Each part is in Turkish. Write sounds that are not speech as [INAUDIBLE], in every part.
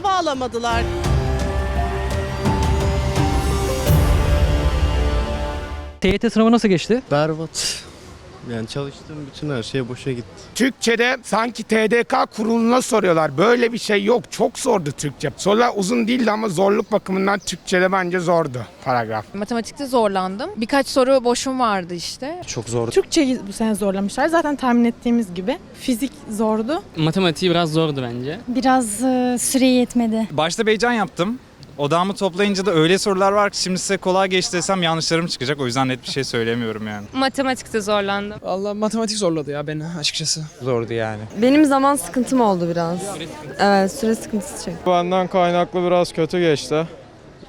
sınava alamadılar. TYT sınavı nasıl geçti? Berbat. Yani çalıştığım bütün her şey boşa gitti. Türkçe'de sanki TDK kuruluna soruyorlar. Böyle bir şey yok. Çok zordu Türkçe. Sorular uzun değildi ama zorluk bakımından Türkçe'de bence zordu paragraf. Matematikte zorlandım. Birkaç soru boşum vardı işte. Çok zor. Türkçeyi bu sene zorlamışlar. Zaten tahmin ettiğimiz gibi. Fizik zordu. Matematiği biraz zordu bence. Biraz e, süre yetmedi. Başta bir heyecan yaptım. Odağımı toplayınca da öyle sorular var ki şimdi size kolay geçti desem yanlışlarım çıkacak. O yüzden net bir şey söylemiyorum yani. Matematikte zorlandım. Allah matematik zorladı ya beni açıkçası. Zordu yani. Benim zaman sıkıntım oldu biraz. Evet süre sıkıntısı çektim. Benden kaynaklı biraz kötü geçti.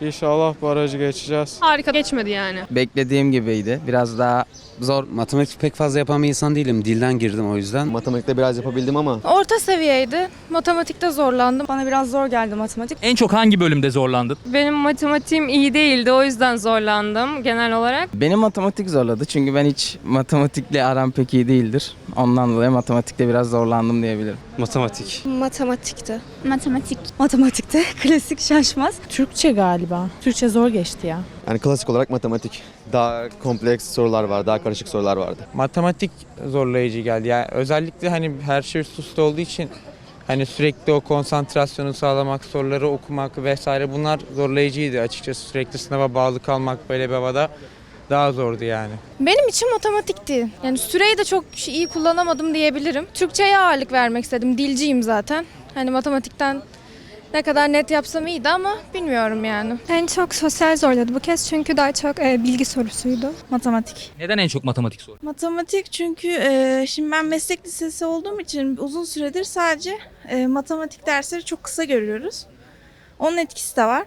İnşallah barajı geçeceğiz. Harika geçmedi yani. Beklediğim gibiydi. Biraz daha zor. Matematik pek fazla yapan bir insan değilim. Dilden girdim o yüzden. Matematikte biraz yapabildim ama Orta seviyeydi. Matematikte zorlandım. Bana biraz zor geldi matematik. En çok hangi bölümde zorlandın? Benim matematiğim iyi değildi o yüzden zorlandım genel olarak. Benim matematik zorladı çünkü ben hiç matematikle aram pek iyi değildir. Ondan dolayı matematikte biraz zorlandım diyebilirim. matematik. Matematikte. Matematik. Matematikte [LAUGHS] klasik şaşmaz. Türkçe galiba. Türkçe zor geçti ya. Yani klasik olarak matematik. Daha kompleks sorular var, daha karışık sorular vardı. Matematik zorlayıcı geldi. Yani özellikle hani her şey üst üste olduğu için hani sürekli o konsantrasyonu sağlamak, soruları okumak vesaire bunlar zorlayıcıydı açıkçası. Sürekli sınava bağlı kalmak böyle bir havada daha zordu yani. Benim için matematikti. Yani süreyi de çok iyi kullanamadım diyebilirim. Türkçeye ağırlık vermek istedim. Dilciyim zaten. Hani matematikten ne kadar net yapsam iyiydi ama bilmiyorum yani. En çok sosyal zorladı bu kez çünkü daha çok e, bilgi sorusuydu. Matematik. Neden en çok matematik sor? Matematik çünkü e, şimdi ben meslek lisesi olduğum için uzun süredir sadece e, matematik dersleri çok kısa görüyoruz. Onun etkisi de var.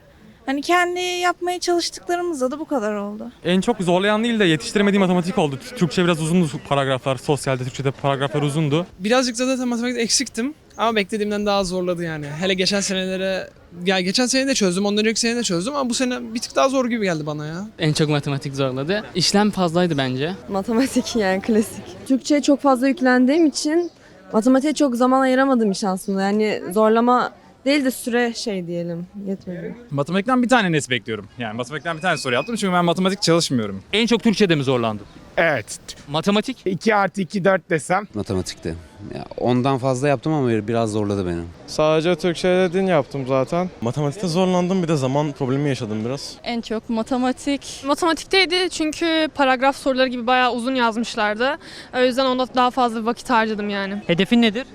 Hani kendi yapmaya çalıştıklarımızda da bu kadar oldu. En çok zorlayan değil de yetiştiremediğim matematik oldu. Türkçe biraz uzundu paragraflar. Sosyalde Türkçe'de paragraflar uzundu. Birazcık da zaten matematikte eksiktim. Ama beklediğimden daha zorladı yani. Hele geçen senelere... Ya geçen sene de çözdüm, ondan önceki sene de çözdüm ama bu sene bir tık daha zor gibi geldi bana ya. En çok matematik zorladı. İşlem fazlaydı bence. Matematik [LAUGHS] yani klasik. Türkçe'ye çok fazla yüklendiğim için matematiğe çok zaman ayıramadım iş aslında. Yani zorlama değil de süre şey diyelim yetmedi. Matematikten bir tane net bekliyorum. Yani matematikten bir tane soru yaptım çünkü ben matematik çalışmıyorum. En çok Türkçe'de mi zorlandın? Evet. Matematik? 2 artı 2 4 desem Matematikte. Ya ondan fazla yaptım ama biraz zorladı beni. Sadece Türkçe'de din yaptım zaten. Matematikte zorlandım bir de zaman problemi yaşadım biraz. En çok matematik. Matematikteydi çünkü paragraf soruları gibi bayağı uzun yazmışlardı. O yüzden onda daha fazla vakit harcadım yani. Hedefin nedir?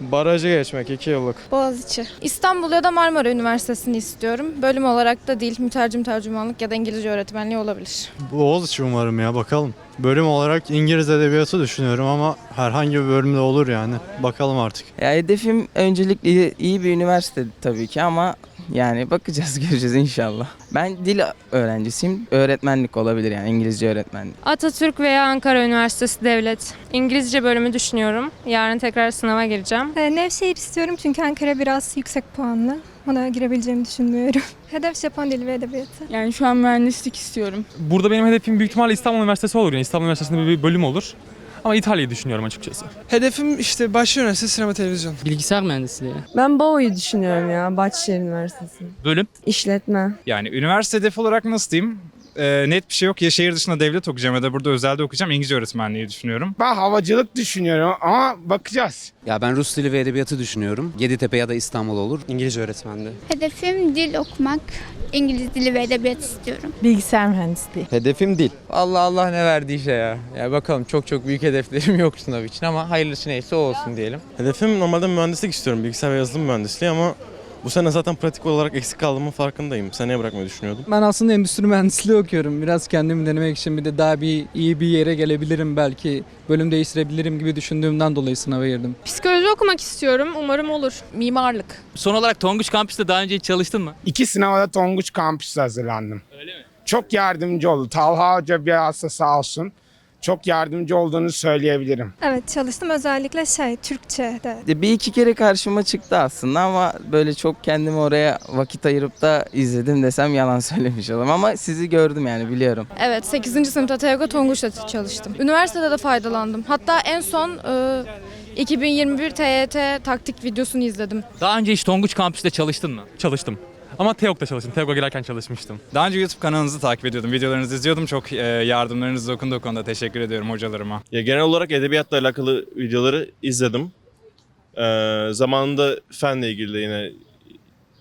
Barajı geçmek 2 yıllık. Boğaziçi. İstanbul ya da Marmara Üniversitesi'ni istiyorum. Bölüm olarak da dil, mütercim tercümanlık ya da İngilizce öğretmenliği olabilir. Boğaziçi umarım ya bakalım. Bölüm olarak İngiliz edebiyatı düşünüyorum ama herhangi bir bölümde olur yani. Bakalım artık. Ya hedefim öncelikle iyi bir üniversite tabii ki ama yani bakacağız [LAUGHS] göreceğiz inşallah. Ben dil öğrencisiyim. Öğretmenlik olabilir yani İngilizce öğretmenlik. Atatürk veya Ankara Üniversitesi Devlet. İngilizce bölümü düşünüyorum. Yarın tekrar sınava gireceğim. E, Nevşehir istiyorum çünkü Ankara biraz yüksek puanlı. Ona girebileceğimi düşünmüyorum. [LAUGHS] Hedef Japon dili ve edebiyatı. Yani şu an mühendislik istiyorum. Burada benim hedefim büyük ihtimalle İstanbul Üniversitesi olur. Yani İstanbul Üniversitesi'nde bir bölüm olur. Ama İtalya'yı düşünüyorum açıkçası. Hedefim işte Bahçeşehir Üniversitesi Sinema Televizyon. Bilgisayar mühendisliği. Ben BOU'yu düşünüyorum ya Bahçeşehir Üniversitesi. Bölüm? İşletme. Yani üniversite hedefi olarak nasıl diyeyim? Ee, net bir şey yok. Ya şehir dışında devlet okuyacağım ya da burada özelde okuyacağım. İngilizce öğretmenliği düşünüyorum. ben havacılık düşünüyorum ama bakacağız. Ya ben Rus dili ve edebiyatı düşünüyorum. Yeditepe ya da İstanbul olur. İngilizce öğretmenliği. Hedefim dil okumak. İngiliz dili ve edebiyat istiyorum. Bilgisayar mühendisliği. Hedefim dil. Allah Allah ne verdiyse ya. Ya bakalım çok çok büyük hedeflerim [LAUGHS] yok sınav için ama hayırlısı neyse o olsun diyelim. Hedefim normalde mühendislik istiyorum. Bilgisayar ve yazılım mühendisliği ama bu sene zaten pratik olarak eksik kaldığımın farkındayım. Seneye bırakmayı düşünüyordum. Ben aslında endüstri mühendisliği okuyorum. Biraz kendimi denemek için bir de daha bir iyi bir yere gelebilirim belki. Bölüm değiştirebilirim gibi düşündüğümden dolayı sınava girdim. Psikoloji okumak istiyorum. Umarım olur. Mimarlık. Son olarak Tonguç Kampüs'te daha önce hiç çalıştın mı? İki sınava da Tonguç kampüsü hazırlandım. Öyle mi? Çok yardımcı oldu. Talha Hoca biraz da sağ olsun. Çok yardımcı olduğunu söyleyebilirim. Evet çalıştım özellikle şey Türkçe'de. Bir iki kere karşıma çıktı aslında ama böyle çok kendimi oraya vakit ayırıp da izledim desem yalan [LAUGHS] söylemiş olurum. Ama sizi gördüm yani biliyorum. Evet 8. sınıfta Teoga Tonguç'ta çalıştım. Üniversitede de faydalandım. Hatta en son e, 2021 TYT taktik videosunu izledim. Daha önce hiç Tonguç kampüste çalıştın mı? Çalıştım. Ama TEOK'ta çalıştım. TEOK'a girerken çalışmıştım. Daha önce YouTube kanalınızı takip ediyordum. Videolarınızı izliyordum. Çok e, yardımlarınız dokundu o konuda. Teşekkür ediyorum hocalarıma. Ya genel olarak edebiyatla alakalı videoları izledim. Ee, zamanında fenle ilgili de yine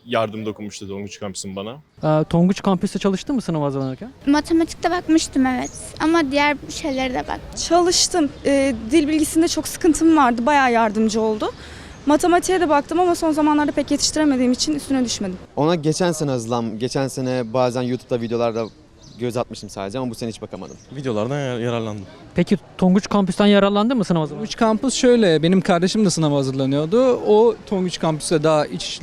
yardım dokunmuştu Tonguç Kampüs'ün bana. Tonguç kampüste çalıştın mı sınav hazırlanırken? Matematikte bakmıştım evet. Ama diğer şeylere de bak. Çalıştım. Ee, dil bilgisinde çok sıkıntım vardı. Bayağı yardımcı oldu. Matematiğe de baktım ama son zamanlarda pek yetiştiremediğim için üstüne düşmedim. Ona geçen sene hazırlan, geçen sene bazen YouTube'da videolarda göz atmıştım sadece ama bu sene hiç bakamadım. Videolardan yararlandım. Peki Tonguç kampüsten yararlandın mı sınav hazırlanırken? Tonguç kampüs şöyle, benim kardeşim de sınava hazırlanıyordu. O Tonguç kampüse daha iç,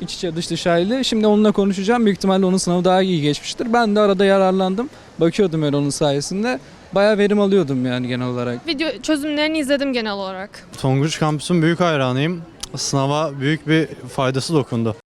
iç içe dış dışaydı. Şimdi onunla konuşacağım. Büyük ihtimalle onun sınavı daha iyi geçmiştir. Ben de arada yararlandım. Bakıyordum öyle onun sayesinde. Bayağı verim alıyordum yani genel olarak. Video çözümlerini izledim genel olarak. Tonguç kampüsün büyük hayranıyım. Sınava büyük bir faydası dokundu.